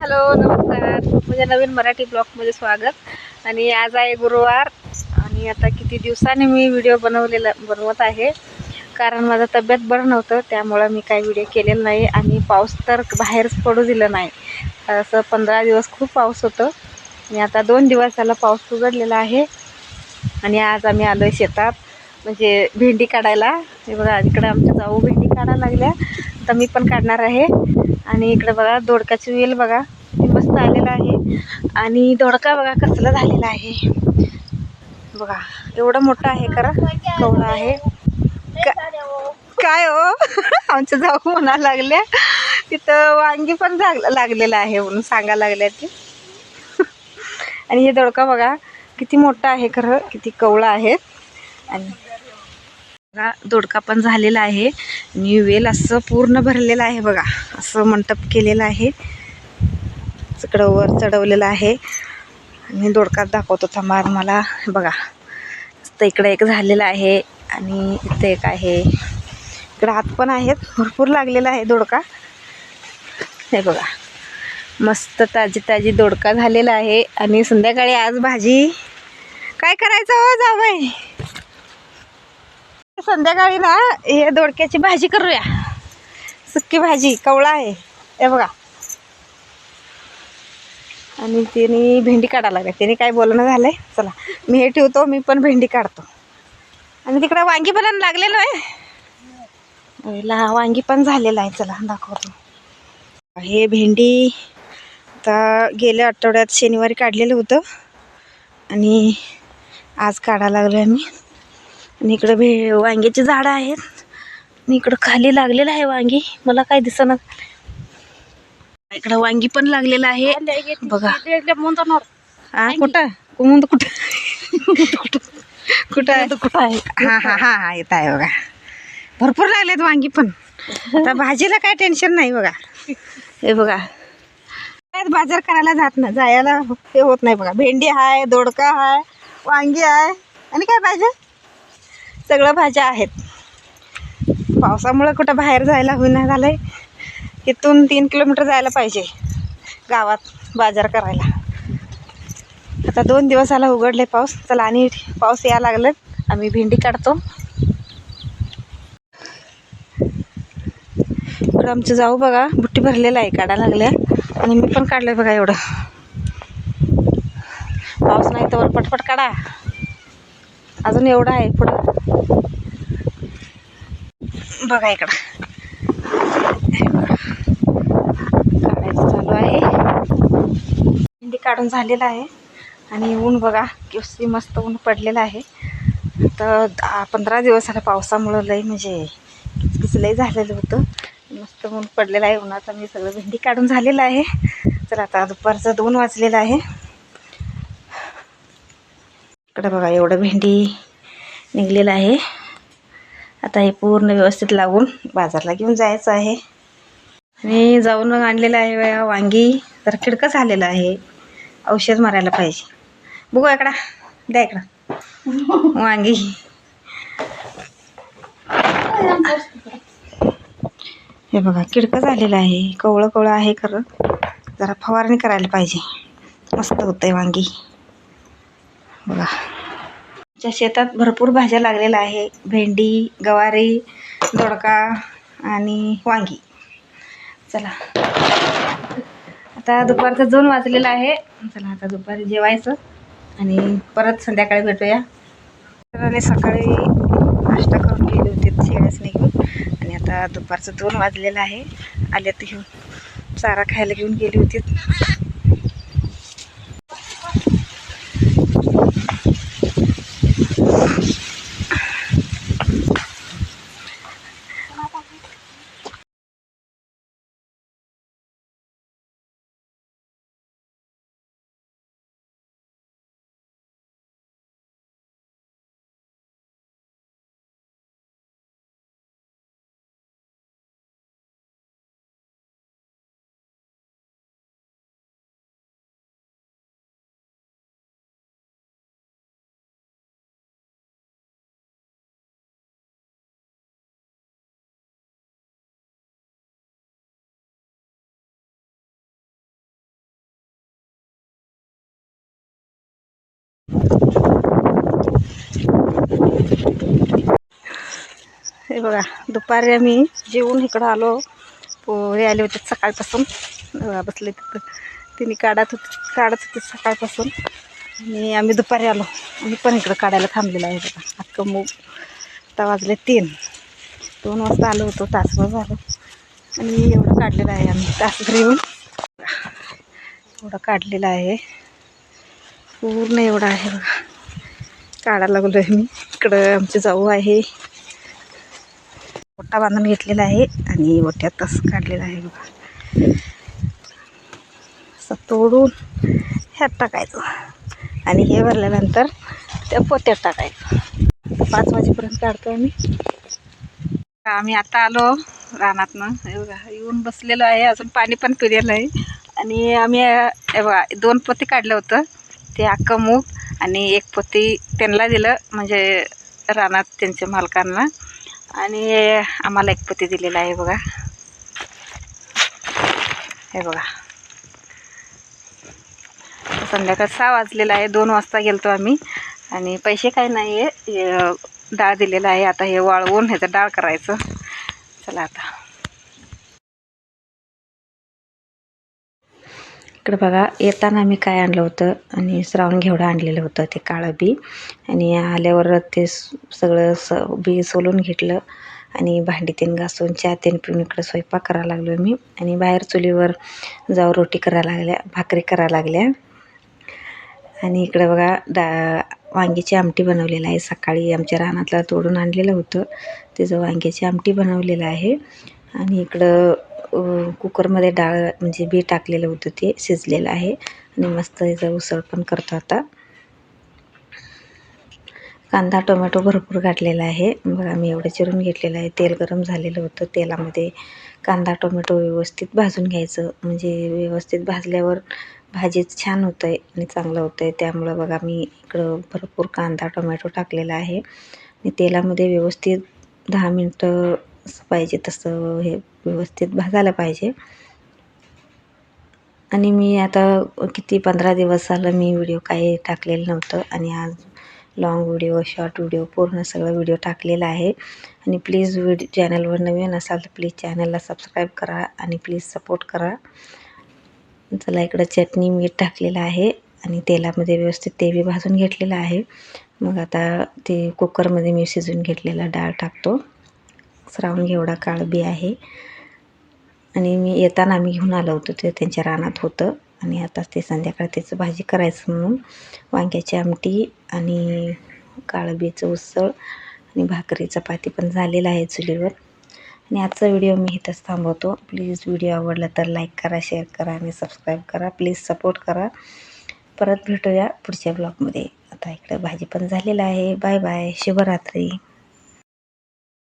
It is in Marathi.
हॅलो नमस्कार. माझ्या नवीन मराठी ब्लॉगमध्ये स्वागत. आणि आज आहे गुरुवार आणि आता किती दिवसांनी मी व्हिडिओ बनवलेला बनवत आहे. कारण माझं तब्येत बरं नव्हतं त्यामुळं मी काही व्हिडिओ केलेला नाही आणि पाऊस तर बाहेरच पडू दिलं नाही. असं पंधरा दिवस खूप पाऊस होतं. आणि आता दोन दिवस झाला पाऊस उघडलेला आहे. आणि आज आम्ही आलो आहे शेतात. म्हणजे भेंडी काढायला. हे बघा इकडे आमच्या जाऊ भेंडी काढायला लागल्या. आता मी पण काढणार आहे. आणि इकडे बघा दोडकाची वेल बघा. मस्त आलेला आहे. आणि दोडका बघा कसला झालेला आहे. बघा एवढं मोठं आहे खरं. कवळा आहे. का- काय हो? आमच्या जाऊ म्हणा लागल्या. तिथं वांगी पण जाग लागलेलं आहे म्हणून सांगा लागल्या ती. आणि हे दोडका बघा किती मोठा आहे खरं. किती कवळा आहे आणि बघा दोडका पण झालेला आहे. आणि वेल असं पूर्ण भरलेलं आहे बघा. असं मंटप केलेलं आहे. इकडं वर चढवलेलं आहे. आणि दोडकात दाखवतो थांबा मला बघा. तर इकडं एक झालेलं आहे आणि इथं एक आहे. इकडं हात पण आहेत. भरपूर लागलेला आहे दोडका. हे बघा. मस्त ताजी ताजी दोडका झालेला आहे. आणि संध्याकाळी आज भाजी. काय करायचं हो जावई? संध्याकाळी ना हे दोडक्याची भाजी करूया. सुक्की भाजी कवळा आहे. हे बघा. आणि तिने भेंडी काढायला लागल्या तिने काय बोलणं झालंय? चला. मी हे ठेवतो मी पण भेंडी काढतो. आणि तिकडे वांगी पण लागलेलं आहे. ला वांगी पण झालेलं आहे. चला दाखवतो. हे भेंडी आता गेल्या आठवड्यात शनिवारी काढलेलं होतं. आणि आज काढायला लागलो आम्ही. आणि इकडं भे वांग्याची झाडं आहेत. आणि इकडं खाली लागलेलं आहे वांगी. मला काय दिसना. इकडं वांगी पण लागलेलं आहे. बघा. हा कुठं? कुमुंद कुठं? कुठं? कुठं? आहे कुठं आहे? हा हा हा हा येत आहे बघा. भरपूर लागलेत वांगी पण. आता भाजीला काय टेन्शन नाही बघा. हे बघा. काय बाजार करायला जात ना जायला हे होत नाही बघा. भेंडी आहे दोडका आहे वांगी आहे. आणि काय पाहिजे सगळं भाज्या आहेत. पावसामुळं कुठं बाहेर जायला होईना झालं आहे इथून तीन किलोमीटर जायला पाहिजे गावात बाजार करायला. आता दोन दिवस झाला उघडले पाऊस. चला आणि पाऊस यायला लागलं. आम्ही भेंडी काढतो. इकडं आमचं जाऊ बघा. बुट्टी भरलेला आहे काढा लागल्या. आणि मी पण काढलं बघा एवढं. पाऊस नाही तर पटपट काढा. अजून एवढं आहे पुढं. बघा इकडं. काढायचं चालू आहे. भेंडी काढून झालेला आहे. आणि ऊन बघा किती मस्त ऊन पडलेलं आहे. तर पंधरा दिवस झालं पावसामुळं लई म्हणजे किचकिच लई झालेलं होतं. मस्त ऊन पडलेलं आहे उन्हाचा. मी सगळं भेंडी काढून झालेलं आहे. तर आता दुपारचं दोन वाजलेलं आहे. इकडं बघा एवढं भेंडी निघलेलं आहे. आता हे पूर्ण व्यवस्थित लावून बाजारला घेऊन जायचं आहे. मी जाऊन मग आणलेलं आहे वांगी. तर खिडकं झालेलं आहे. औषध मारायला पाहिजे. बघू इकडा. द्या इकडं. वांगी. हे बघा किडकं झालेलं आहे. कवळं कवळं आहे खरं. जरा फवारणी करायला पाहिजे. मस्त होतं आहे वांगी. बघा. आमच्या शेतात भरपूर भाज्या लागलेल्या आहे भेंडी गवारी दोडका आणि वांगी. चला. आता दुपारचं दोन वाजलेलं आहे. चला आता दुपारी जेवायचं आणि परत संध्याकाळी भेटूया. तर आणि सकाळी नाश्ता करून गेले होते शेळ्याच निघून आणि आता दुपारचं दोन वाजलेलं आहे. आल्यात घेऊन. चारा खायला घेऊन गेली होती. हे बघा दुपारी आम्ही जेवून इकडं आलो. पोहे आले होते सकाळपासून. बघा बसले तिथं. तिने काढत होते काढत होते सकाळपासून. आणि आम्ही दुपारी आलो. आम्ही पण इकडं काढायला थांबलेलं आहे बघा. अख्खं मूग. आता वाजले तीन. दोन वाजता आलो होतो तासभर झालं. आणि एवढं काढलेलं आहे आम्ही तासभर येऊन. एवढं काढलेलं आहे. पूर्ण एवढा आहे बघा. काढायला लागलो आहे मी. इकडं आमची जाऊ आहे. ओटा बांधून घेतलेला आहे आणि ओट्यात तसं काढलेला आहे बघा. असं तोडून ह्यात टाकायचं. आणि हे भरल्यानंतर त्या पोत्यात टाकायचं. पाच वाजेपर्यंत काढतो आम्ही आम्ही आता आलो रानातनं. हे बघा येऊन बसलेलो आहे. अजून पाणी पण पिलेलं आहे. आणि आम्ही हे बघा दोन पोते काढलं होतं. ते अख्खं मूग आणि एक पोती त्यांना दिलं म्हणजे रानात त्यांच्या मालकांना. आणि आम्हाला एक पोती दिलेला आहे बघा. हे बघा. संध्याकाळ सहा वाजलेला आहे दोन वाजता गेलतो आम्ही. आणि पैसे काय नाही आहे डाळ दिलेला आहे. आता हे वाळवून ह्याचं डाळ करायचं. चला आता. इकडं बघा येताना मी काय आणलं होतं? आणि श्रावण घेवडं आणलेलं होतं ते काळं बी. आणि आल्यावर ते सगळं स बी सोलून घेतलं. आणि भांडी तेन घासून चहा तेन पिऊन इकडं स्वयंपाक करायला लागलो मी. आणि बाहेर चुलीवर जाऊ रोटी करायला लागल्या भाकरी करायला लागल्या. आणि इकडं बघा डा वांग्याची आमटी बनवलेलं आहे. सकाळी आमच्या रानातलं तोडून आणलेलं होतं. त्याचं वांग्याची आमटी बनवलेलं आहे. आणि इकडं कुकरमध्ये डाळ म्हणजे बी टाकलेलं होतं ते शिजलेलं आहे. आणि मस्त याचा उसळ पण करतो आता. कांदा टोमॅटो भरपूर घातलेला आहे. बघा मी एवढं चिरून घेतलेलं आहे. तेल गरम झालेलं होतं. तेलामध्ये कांदा टोमॅटो व्यवस्थित भाजून घ्यायचं. म्हणजे व्यवस्थित भाजल्यावर भाजीच छान होतं आहे आणि चांगलं होतं आहे त्यामुळं बघा मी इकडं भरपूर कांदा टोमॅटो टाकलेला आहे. आणि तेलामध्ये व्यवस्थित दहा मिनटं पाहिजे तसं हे व्यवस्थित भाजायला पाहिजे. आणि मी आता किती पंधरा दिवस झालं मी व्हिडिओ काही टाकलेलं नव्हतं आणि आज लाँग व्हिडिओ शॉर्ट व्हिडिओ पूर्ण सगळा व्हिडिओ टाकलेला आहे. आणि प्लीज व्हिडिओ चॅनलवर नवीन असाल तर प्लीज चॅनलला सबस्क्राईब करा आणि प्लीज सपोर्ट करा. चला इकडं चटणी मीठ टाकलेलं आहे आणि तेलामध्ये व्यवस्थित ते बी भाजून घेतलेलं आहे. मग आता ते कुकरमध्ये मी शिजून घेतलेला डाळ टाकतो. श्रावण घेवडा काळ बी आहे. आणि मी येताना आम्ही घेऊन आलो होतो ते त्यांच्या रानात होतं. आणि आता ते संध्याकाळ त्याचं भाजी करायचं म्हणून वांग्याची आमटी आणि काळबीचं उसळ आणि भाकरी चपाती पण झालेलं आहे चुलीवर. आणि आजचा व्हिडिओ मी इथंच थांबवतो. प्लीज व्हिडिओ आवडला तर लाईक करा शेअर करा आणि सबस्क्राईब करा. प्लीज सपोर्ट करा. परत भेटूया पुढच्या ब्लॉगमध्ये. आता इकडं भाजी पण झालेलं आहे. Bye bye. शुभरात्री.